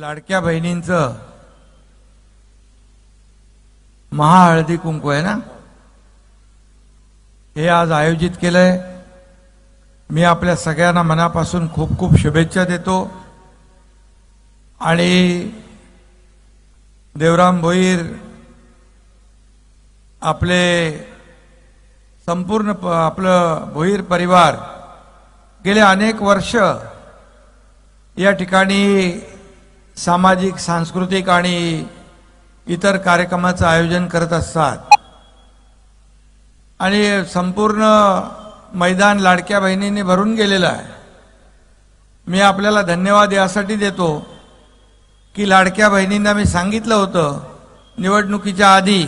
लाडक्या बहिणींचं महाहळदी कुंकू आहे ना? हे आज आयोजित केलंय. मी आपल्या सगळ्यांना मनापासून खूप खूप शुभेच्छा देतो. आणि देवराम भोईर आपले संपूर्ण प- आपलं भोईर परिवार गेले अनेक वर्ष या ठिकाणी सामाजिक सांस्कृतिक आणि इतर कार्यक्रमाचं आयोजन करत असतात. आणि संपूर्ण मैदान लाडक्या बहिणींनी भरून गेलेलं आहे. मी आपल्याला धन्यवाद यासाठी देतो की लाडक्या बहिणींना मी सांगितलं होतं निवडणुकीच्या आधी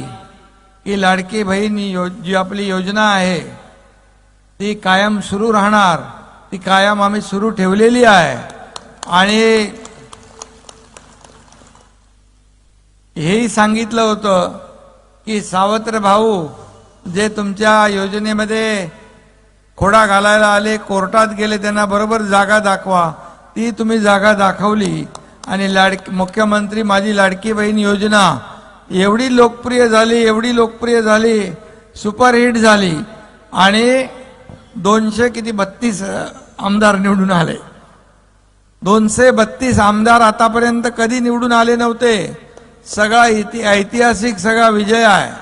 की लाडकी बहीण यो जी आपली योजना आहे ती कायम सुरू राहणार ती कायम आम्ही सुरू ठेवलेली आहे. आणि हेही सांगितलं होतं की सावत्र भाऊ जे तुमच्या योजनेमध्ये खोडा घालायला आले कोर्टात गेले त्यांना बरोबर जागा दाखवा. ती तुम्ही जागा दाखवली. आणि लाडकी मुख्यमंत्री माझी लाडकी बहीण योजना एवढी लोकप्रिय झाली एवढी लोकप्रिय झाली सुपरहिट झाली. आणि दोनशे किती बत्तीस आमदार निवडून आले. दोनशे बत्तीस आमदार आतापर्यंत कधी निवडून आले नव्हते. सगळा इति ऐतिहासिक सगळा विजय आहे.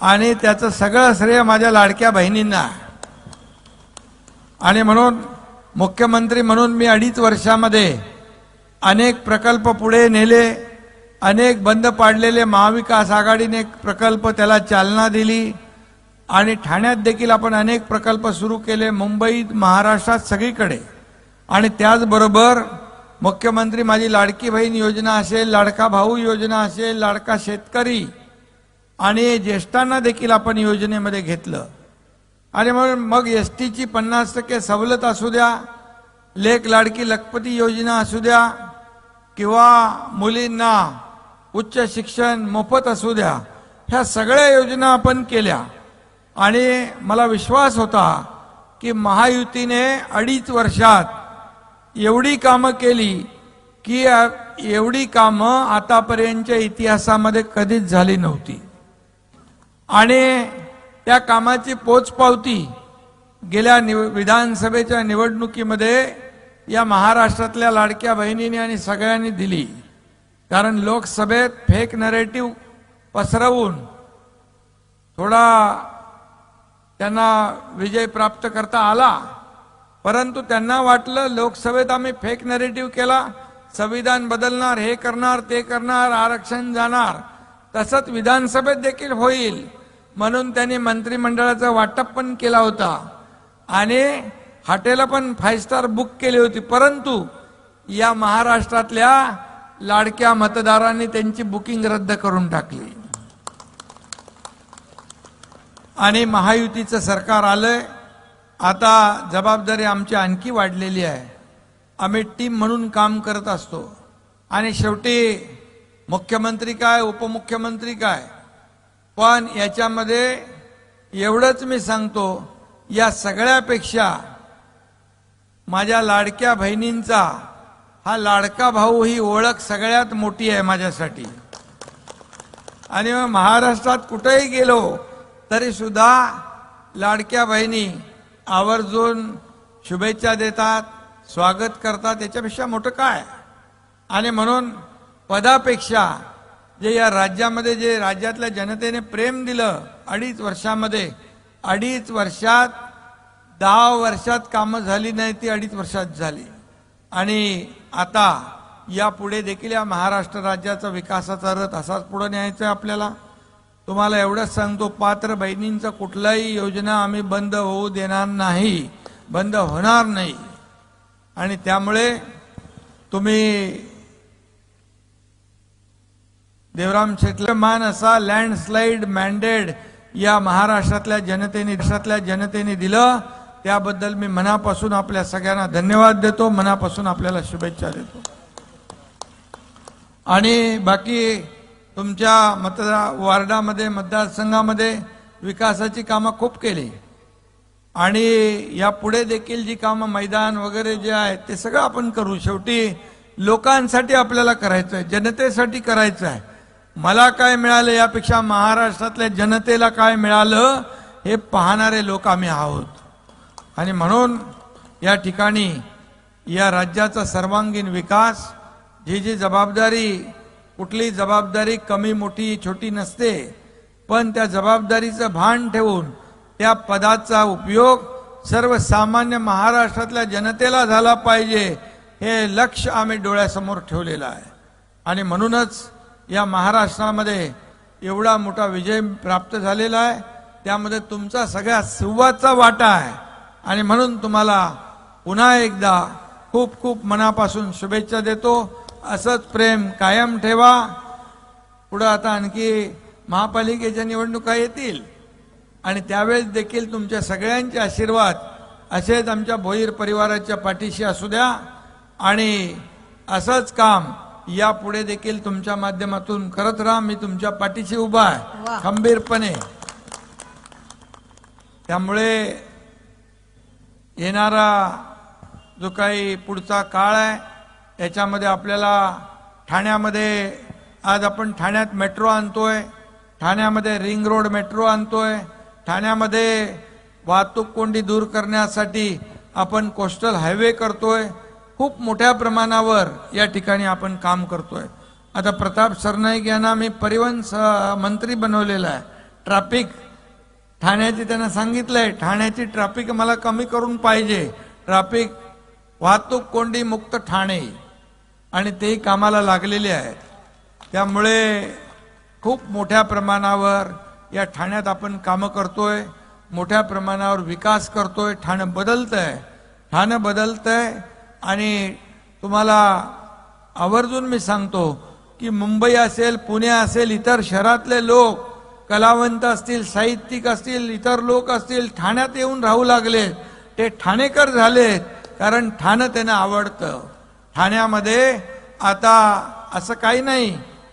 आणि त्याचं सगळं श्रेय माझ्या लाडक्या बहिणींना आहे. आणि म्हणून मुख्यमंत्री म्हणून मी अडीच वर्षामध्ये अनेक प्रकल्प पुढे नेले अनेक बंद पाडलेले महाविकास आघाडीने प्रकल्प त्याला चालना दिली आणि ठाण्यात देखील आपण अनेक प्रकल्प सुरू केले मुंबईत महाराष्ट्रात सगळीकडे. आणि त्याचबरोबर मुख्यमंत्री माझी लाडकी बहीण योजना असेल लाडका भाऊ योजना असेल लाडका शेतकरी आणि ज्येष्ठांना देखील आपण योजनेमध्ये घेतलं. आणि म्हणून मग एस टीची पन्नास टक्के सवलत असू द्या लेख लाडकी लखपती योजना असू द्या किंवा मुलींना उच्च शिक्षण मोफत असू द्या ह्या सगळ्या योजना आपण केल्या. आणि मला विश्वास होता की महायुतीने अडीच वर्षात एवढी कामं केली की एवढी कामं आतापर्यंतच्या इतिहासामध्ये कधीच झाली नव्हती. आणि त्या कामाची पोचपावती गेल्या निव विधानसभेच्या निवडणुकीमध्ये या महाराष्ट्रातल्या लाडक्या बहिणीने आणि सगळ्यांनी दिली. कारण लोकसभेत फेक नरेटिव्ह पसरवून थोडा त्यांना विजय प्राप्त करता आला. परंतु त्यांना वाटलं लोकसभेत आम्ही फेक नरेटिव्ह केला. संविधान बदलणार हे करणार ते करणार आरक्षण जाणार. तसंच विधानसभेत देखील होईल. म्हणून त्यांनी मंत्रिमंडळाचं वाटप पण केला होता. आणि हॉटेलं पण फाईव्ह स्टार बुक केली होती. परंतु या महाराष्ट्रातल्या लाडक्या मतदारांनी त्यांची बुकिंग रद्द करून टाकली. आणि महायुतीचं सरकार आलंय. आता जबाबदारी आमची आणखी वाढलेली आहे. आम्ही टीम म्हणून काम करत असतो. आणि शेवटी मुख्यमंत्री काय उपमुख्यमंत्री काय? पण याच्यामध्ये एवढंच मी सांगतो या सगळ्यापेक्षा माझ्या लाडक्या बहिणींचा हा लाडका भाऊ ही ओळख सगळ्यात मोठी आहे माझ्यासाठी. आणि मग महाराष्ट्रात कुठेही गेलो तरी सुद्धा लाडक्या बहिणी आवर्जून शुभेच्छा देतात स्वागत करतात याच्यापेक्षा मोठं काय? आणि म्हणून पदापेक्षा जे या राज्यामध्ये जे राज्यातल्या जनतेने प्रेम दिलं अडीच वर्षामध्ये अडीच वर्षात दहा वर्षात कामं झाली नाही ती अडीच वर्षात झाली. आणि आता यापुढे देखील या महाराष्ट्र राज्याचा विकासाचा रथ असाच पुढे न्यायचा आहे आपल्याला. तुम्हाला एवढंच सांगतो पात्र बहिणींचा कुठलाही योजना आम्ही बंद होऊ देणार नाही बंद होणार नाही. आणि त्यामुळे तुम्ही देवराम शेटले मान असा लँडस्लाईड मॅन्डेड या महाराष्ट्रातल्या जनतेने देशातल्या जनतेने दिलं. त्याबद्दल मी मनापासून आपल्या सगळ्यांना धन्यवाद देतो मनापासून आपल्याला शुभेच्छा देतो. आणि बाकी तुमच्या मतदार वार्डामध्ये मतदारसंघामध्ये विकासाची कामं खूप केली. आणि या पुढे देखील जी कामं मैदान वगैरे जे आहेत ते सगळं आपण करू. शेवटी लोकांसाठी आपल्याला करायचं आहे जनतेसाठी करायचं आहे मला काय मिळालं यापेक्षा महाराष्ट्रातल्या जनतेला काय मिळालं हे पाहणारे लोक आम्ही आहोत. आणि म्हणून या ठिकाणी या राज्याचा सर्वांगीण विकास जी जी जबाबदारी कुठली जबाबदारी कमी मोठी छोटी नसते. पण त्या जबाबदारीचं भान ठेवून त्या पदाचा उपयोग सर्वसामान्य महाराष्ट्रातल्या जनतेला झाला पाहिजे हे लक्ष आम्ही डोळ्यासमोर ठेवलेलं आहे. आणि म्हणूनच या महाराष्ट्रामध्ये एवढा मोठा विजय प्राप्त झालेला आहे. त्यामध्ये तुमचा सगळ्या सुवाचा वाटा आहे. आणि म्हणून तुम्हाला पुन्हा एकदा खूप खूप मनापासून शुभेच्छा देतो. असंच प्रेम कायम ठेवा. पुढं आता आणखी महापालिकेच्या निवडणुका येतील. आणि त्यावेळेस देखील तुमच्या सगळ्यांचे आशीर्वाद असेच आमच्या भोईर परिवाराच्या पाठीशी असू द्या. आणि असंच काम यापुढे देखील तुमच्या माध्यमातून करत राहा. मी तुमच्या पाठीशी उभा आहे. खंबीरपणे. त्यामुळे येणारा जो काही पुढचा काळ आहे याच्यामध्ये आपल्याला ठाण्यामध्ये आज आपण ठाण्यात मेट्रो आणतोय. ठाण्यामध्ये रिंग रोड मेट्रो आणतोय. ठाण्यामध्ये वाहतूक कोंडी दूर करण्यासाठी आपण कोस्टल हायवे करतोय. खूप मोठ्या प्रमाणावर या ठिकाणी आपण काम करतोय. आता प्रताप सरनाईक यांना मी परिवहन स- मंत्री बनवलेला आहे. ट्रॅफिक ठाण्याची त्यांना सांगितलंय ठाण्याची ट्रॅफिक मला कमी करून पाहिजे. ट्रॅफिक वाहतूक कोंडी मुक्त ठाणे. आणि तेही कामाला लागलेले आहेत. त्यामुळे खूप मोठ्या प्रमाणावर या ठाण्यात आपण कामं करतोय मोठ्या प्रमाणावर विकास करतोय ठाणं बदलतंय ठाणं बदलतंय. आणि तुम्हाला आवर्जून मी सांगतो की मुंबई असेल पुणे असेल इतर शहरातले लोक कलावंत असतील साहित्यिक असतील इतर लोक असतील ठाण्यात येऊन राहू लागले ते ठाणेकर झालेत कारण ठाणं त्यांना आवडतं. ठाण्यामध्ये आता असं काही नाही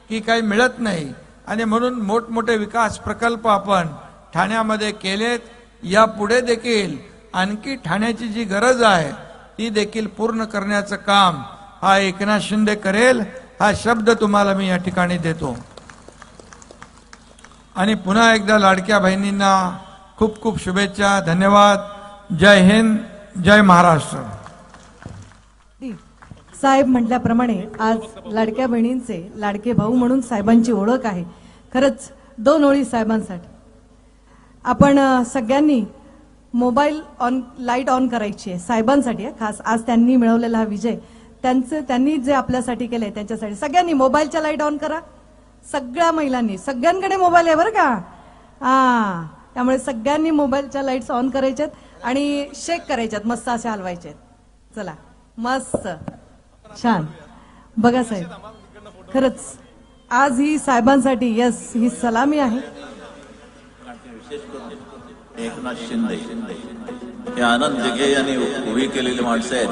की काही मिळत नाही. आणि म्हणून मोठमोठे विकास प्रकल्प आपण ठाण्यामध्ये केलेत. यापुढे देखील आणखी ठाण्याची जी गरज आहे ती देखील पूर्ण करण्याचं काम हा एकनाथ शिंदे करेल. हा शब्द तुम्हाला मी या ठिकाणी देतो. आणि पुन्हा एकदा लाडक्या बहिणींना खूप खूप शुभेच्छा धन्यवाद. जय हिंद जय महाराष्ट्र. साहेब म्हटल्याप्रमाणे आज लाडक्या बहिणींचे लाडके भाऊ म्हणून साहेबांची ओळख आहे. खरंच दोन ओळी साहेबांसाठी. आपण सगळ्यांनी मोबाईल ऑन लाइट ऑन करायची आहे साहेबांसाठी खास आज त्यांनी मिळवलेला हा विजय. त्यांचं त्यांनी जे आपल्यासाठी केलंय त्यांच्यासाठी. सगळ्यांनी मोबाईलच्या लाइट ऑन करा. सगळ्या महिलांनी सगळ्यांकडे मोबाईल आहे बरं का? हा त्यामुळे सगळ्यांनी मोबाईलच्या लाईट्स ऑन करायच्यात आणि शेक करायच्यात. मस्त असे हलवायचे चला मस्त. छान. बघा साहेब खरंच आज ही साहेबांसाठी यस ही सलामी आहे. एकनाथ शिंदे. हे आनंद दिघे यांनी उभी केलेली माणसं आहेत.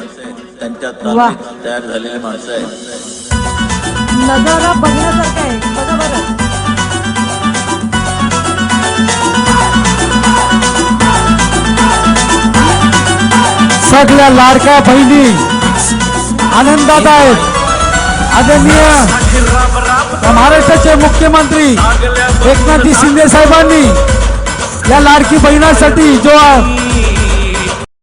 त्यांच्या तयार झालेली माणसं आहेत. नजारा बघण्यासारखा आहे. बघा बरं. सगळ्या लाडक्या बहिणी आनंदात आहेत आदरणीय महाराष्ट्राचे मुख्यमंत्री एकनाथजी शिंदे साहेबांनी या लाडकी बहिणासाठी जो